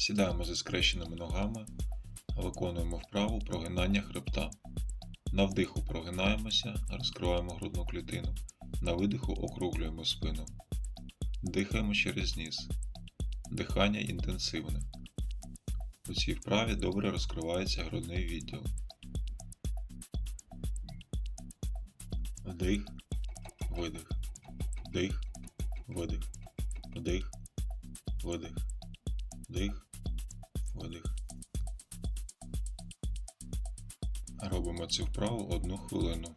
Сідаємо зі скрещеними ногами, виконуємо вправу прогинання хребта. На вдиху прогинаємося, розкриваємо грудну клітину. На видиху округлюємо спину. Дихаємо через ніс. Дихання інтенсивне. У цій вправі добре розкривається грудний відділ. Вдих, видих, вдих, видих, вдих, видих, вдих, видих. Робимо цю вправу одну хвилину.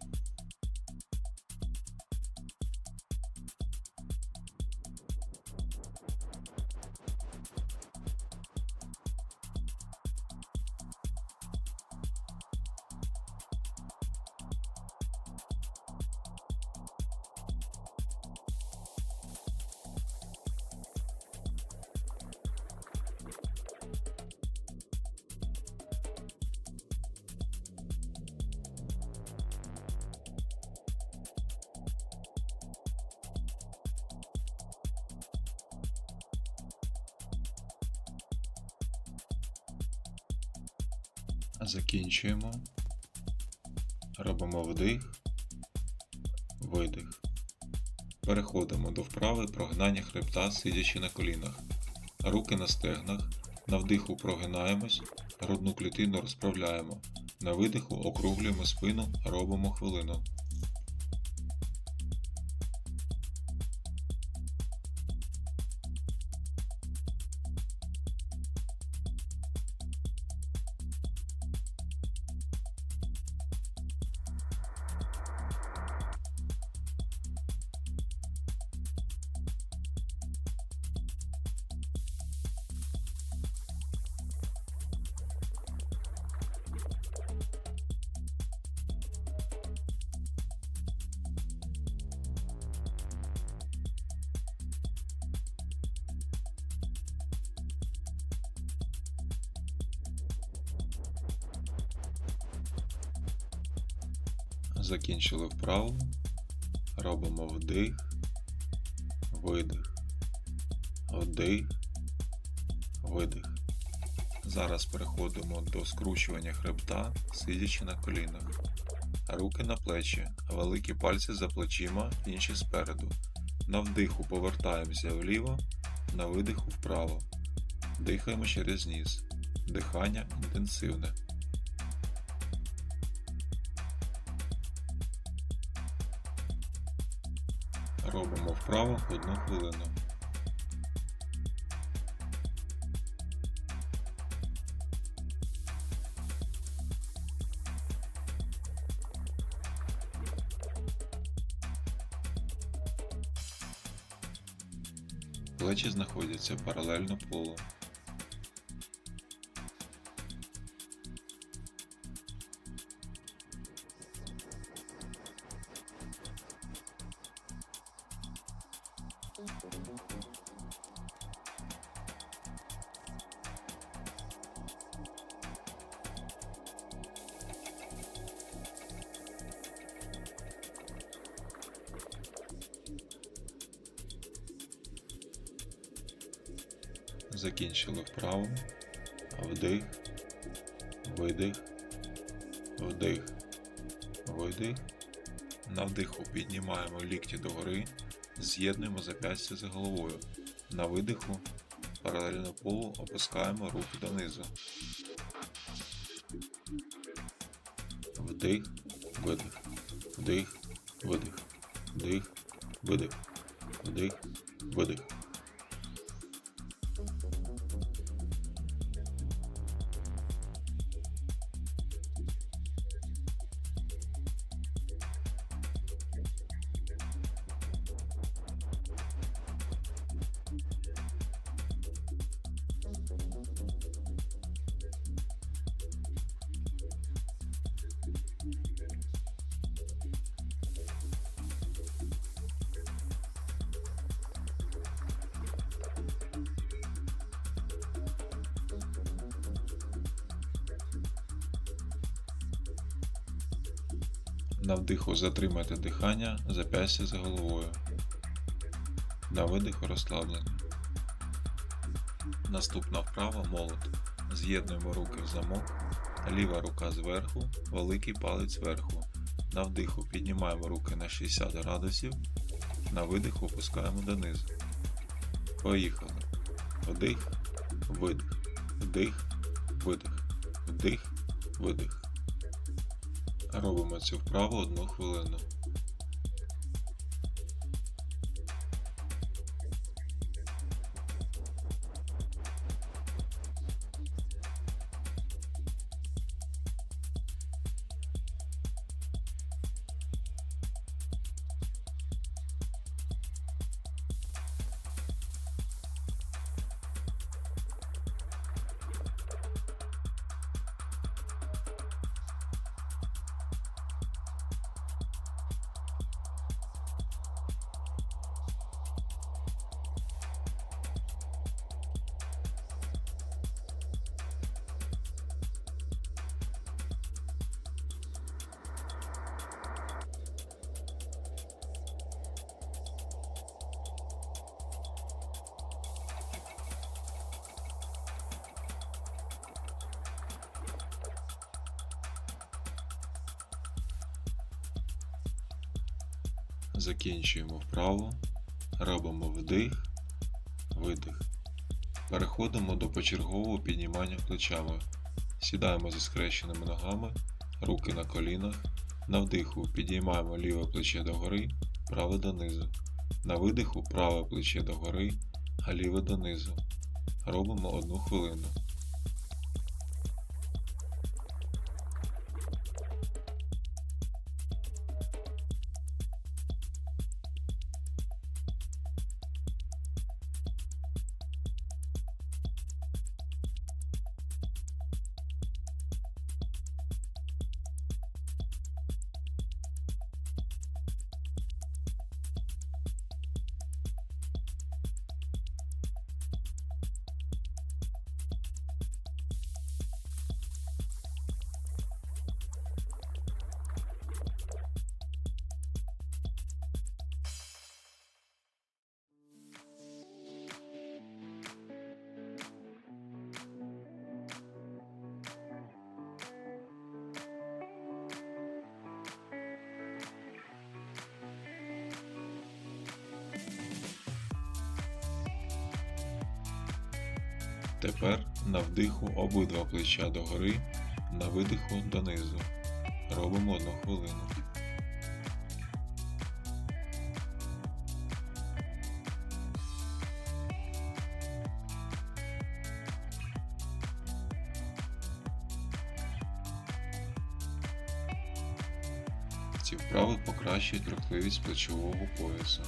Закінчуємо. Робимо вдих, видих. Переходимо до вправи прогинання хребта, сидячи на колінах. Руки на стегнах. На вдиху прогинаємось, грудну клітину розправляємо. На видиху округлюємо спину, робимо хвилину. Закінчили вправу. Робимо вдих, видих, вдих, видих. Зараз переходимо до скручування хребта, сидячи на колінах. Руки на плечі, великі пальці за плечима, інші спереду. На вдиху повертаємося вліво, на видиху вправо. Дихаємо через ніс. Дихання інтенсивне. Вправо одну хвилину. Плечі знаходяться паралельно полу. Закінчили вправу. Вдих, видих, вдих, видих. На вдиху піднімаємо лікті догори, з'єднуємо зап'ястя за головою. На видиху паралельно полу опускаємо руки донизу. Вдих, видих, вдих, видих, вдих, видих, вдих, видих. На вдиху затримайте дихання, зап'ястя за головою. На видиху розслаблення. Наступна вправа молот. З'єднуємо руки в замок, ліва рука зверху, великий палець зверху. На вдиху піднімаємо руки на 60 градусів, на видиху опускаємо донизу. Поїхали. Вдих, видих, вдих, видих, вдих, видих. Робимо цю вправу одну хвилину. Закінчуємо вправу, робимо вдих, видих. Переходимо до почергового піднімання плечами. Сідаємо зі скрещеними ногами, руки на колінах. На вдиху підіймаємо ліве плече догори, праве донизу. На видиху праве плече догори, а ліве донизу. Робимо одну хвилину. Тепер на вдиху обидва плеча догори, на видиху донизу. Робимо одну хвилину. Ці вправи покращують рухливість плечового поясу.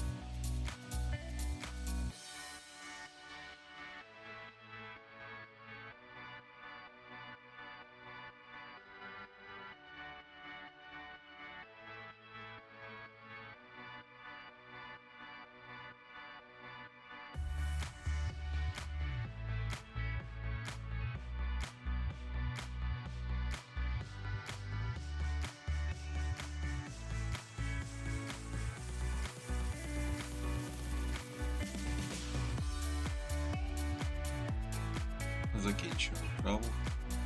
Закінчуємо вправу.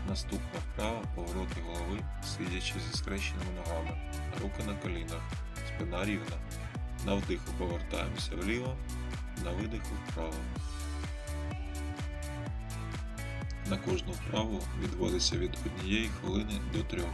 Наступна вправа повороти голови, сидячи зі скрещеними ногами, руки на колінах, спина рівна. На вдиху повертаємося вліво, на видиху вправо. На кожну вправу відводиться від однієї хвилини до трьох.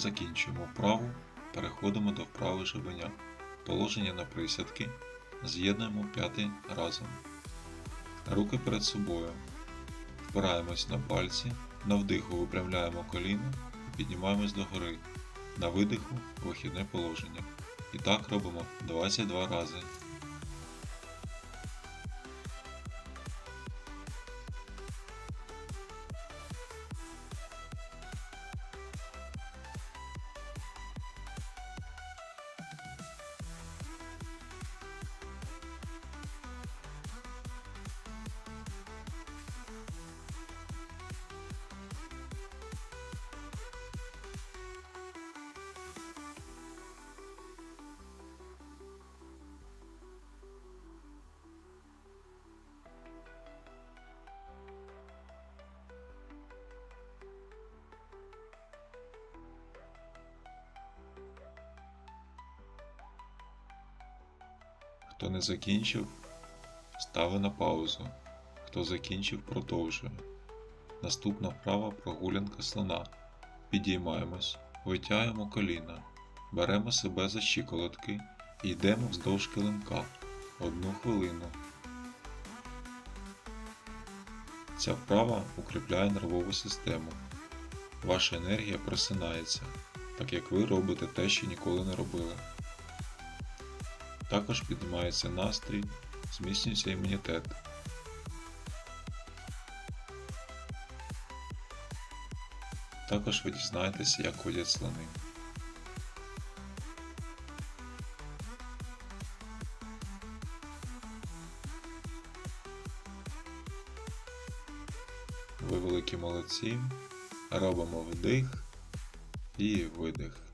Закінчуємо вправу, переходимо до вправи шибеня. Положення на присядки. З'єднуємо п'яти разом. Руки перед собою. Впираємось на пальці. На вдиху випрямляємо коліно і піднімаємось догори. На видиху вихідне положення. І так робимо 22 рази. Хто не закінчив, стави на паузу. Хто закінчив, продовжує. Наступна вправа прогулянка слона. Підіймаємось, витягуємо коліна, беремо себе за щиколотки і йдемо вздовж килимка. Одну хвилину. Ця вправа укріпляє нервову систему. Ваша енергія просинається, так як ви робите те, що ніколи не робили. Також піднімається настрій, зміцнюється імунітет. Також ви дізнаєтеся, як ходять слони. Ви великі молодці. Робимо вдих і видих.